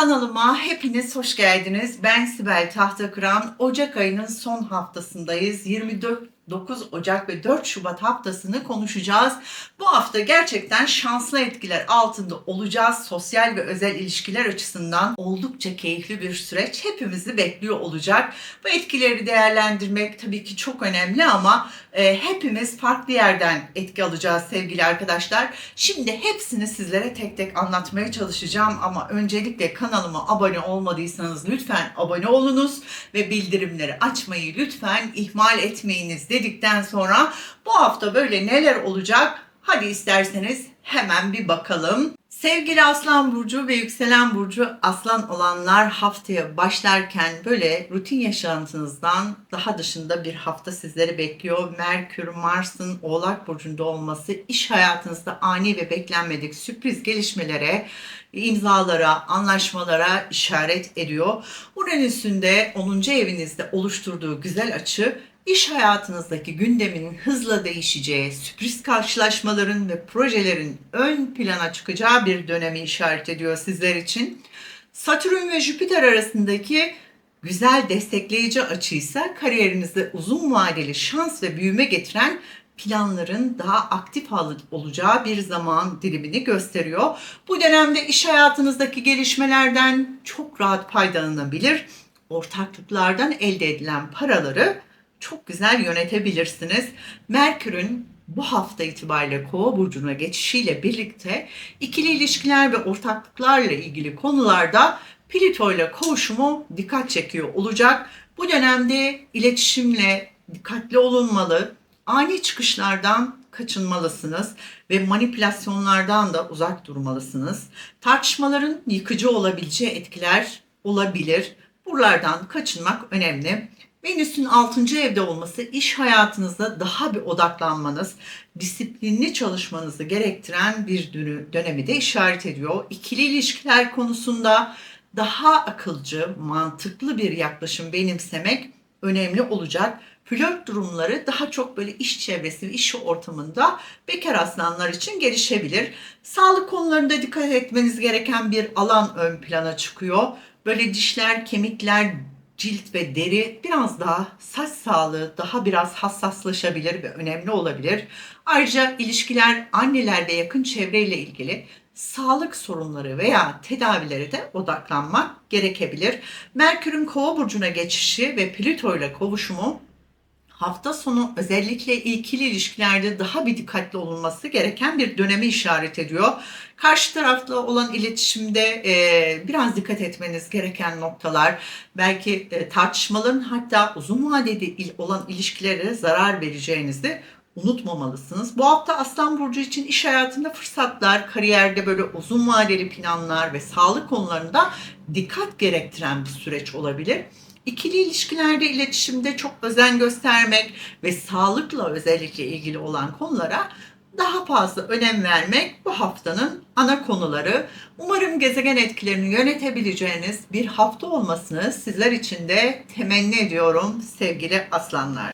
Kanalıma hepiniz hoş geldiniz. Ben Sibel Tahtakıran. Ocak ayının son haftasındayız. 24 9 Ocak ve 4 Şubat haftasını konuşacağız. Bu hafta gerçekten şanslı etkiler altında olacağız. Sosyal ve özel ilişkiler açısından oldukça keyifli bir süreç hepimizi bekliyor olacak. Bu etkileri değerlendirmek tabii ki çok önemli ama e, hepimiz farklı yerden etki alacağız sevgili arkadaşlar. Şimdi hepsini sizlere tek tek anlatmaya çalışacağım ama öncelikle kanalıma abone olmadıysanız lütfen abone olunuz ve bildirimleri açmayı lütfen ihmal etmeyiniz dedikten sonra bu hafta böyle neler olacak? Hadi isterseniz hemen bir bakalım. Sevgili Aslan Burcu ve Yükselen Burcu Aslan olanlar haftaya başlarken böyle rutin yaşantınızdan daha dışında bir hafta sizleri bekliyor. Merkür, Mars'ın Oğlak Burcu'nda olması iş hayatınızda ani ve beklenmedik sürpriz gelişmelere, imzalara, anlaşmalara işaret ediyor. Uranüs'ün de 10. evinizde oluşturduğu güzel açı İş hayatınızdaki gündemin hızla değişeceği, sürpriz karşılaşmaların ve projelerin ön plana çıkacağı bir dönemi işaret ediyor sizler için. Satürn ve Jüpiter arasındaki güzel destekleyici açıysa kariyerinizde uzun vadeli şans ve büyüme getiren planların daha aktif olacağı bir zaman dilimini gösteriyor. Bu dönemde iş hayatınızdaki gelişmelerden çok rahat faydalanabilir. Ortaklıklardan elde edilen paraları çok güzel yönetebilirsiniz. Merkür'ün bu hafta itibariyle Kova burcuna geçişiyle birlikte ikili ilişkiler ve ortaklıklarla ilgili konularda Plüto ile kavuşumu dikkat çekiyor olacak. Bu dönemde iletişimle dikkatli olunmalı. Ani çıkışlardan kaçınmalısınız ve manipülasyonlardan da uzak durmalısınız. Tartışmaların yıkıcı olabileceği etkiler olabilir. Buralardan kaçınmak önemli. Venüs'ün 6. evde olması iş hayatınızda daha bir odaklanmanız, disiplinli çalışmanızı gerektiren bir dönemi de işaret ediyor. İkili ilişkiler konusunda daha akılcı, mantıklı bir yaklaşım benimsemek önemli olacak. Flört durumları daha çok böyle iş çevresi ve iş ortamında bekar aslanlar için gelişebilir. Sağlık konularında dikkat etmeniz gereken bir alan ön plana çıkıyor. Böyle dişler, kemikler, cilt ve deri biraz daha saç sağlığı daha biraz hassaslaşabilir ve önemli olabilir. Ayrıca ilişkiler anneler ve yakın çevreyle ilgili sağlık sorunları veya tedavilere de odaklanmak gerekebilir. Merkür'ün Kova burcuna geçişi ve Plüto ile kavuşumu hafta sonu özellikle ikili ilişkilerde daha bir dikkatli olunması gereken bir dönemi işaret ediyor. Karşı tarafla olan iletişimde e, biraz dikkat etmeniz gereken noktalar, belki e, tartışmaların hatta uzun vadeli olan ilişkilere zarar vereceğinizi unutmamalısınız. Bu hafta Aslan Burcu için iş hayatında fırsatlar, kariyerde böyle uzun vadeli planlar ve sağlık konularında dikkat gerektiren bir süreç olabilir. İkili ilişkilerde iletişimde çok özen göstermek ve sağlıkla özellikle ilgili olan konulara daha fazla önem vermek bu haftanın ana konuları. Umarım gezegen etkilerini yönetebileceğiniz bir hafta olmasını sizler için de temenni ediyorum sevgili aslanlar.